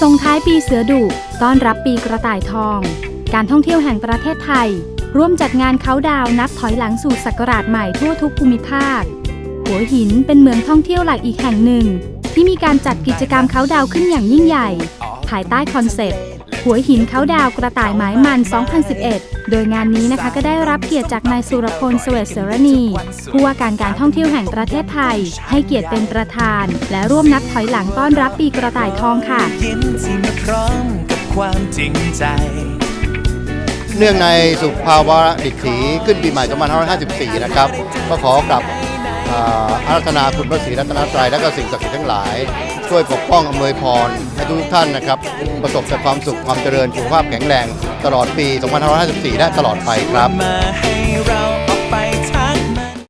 ส่งท้ายปีเสือดุต้อนรับปีกระต่ายทอง การท่องเที่ยวแห่งประเทศไทย ร่วมจัดงานเขาดาวนับถอยหลังสู่ศักราชใหม่ทั่วทุกภูมิภาค หัวหินเป็นเมืองท่องเที่ยวหลักอีกแห่งหนึ่ง ที่มีการจัดกิจกรรมเขาดาวขึ้นอย่างยิ่งใหญ่ ภายใต้คอนเซ็ปต์ หัวหินเขาดาวกระต่ายไม้มัน 2011 โดยงานนี้นะคะก็ได้รับเกียรติจากนายสุรพลเสวตเสรณีผู้ว่าการการท่องเที่ยวแห่งประเทศไทย ให้เกียรติเป็นประธาน และร่วมนับถอยหลังต้อนรับปีกระต่ายทองค่ะ ยิ้มที่มาพร้อมกับความจริงใจ เนื่องในสุภาวะดิถีขึ้นปีใหม่ 2554 นะครับ ก็ขอกลับ อาอารัธนาคุณพระศรีรัตนตรัยและก็สิ่งศักดิ์สิทธิ์ทั้งหลาย ช่วยปกป้องอำนวยพรให้ทุกท่านนะครับ ประสบแต่ความสุขความเจริญสุขภาพแข็งแรงตลอดปี 2554 และตลอดไปครับมาให้เรา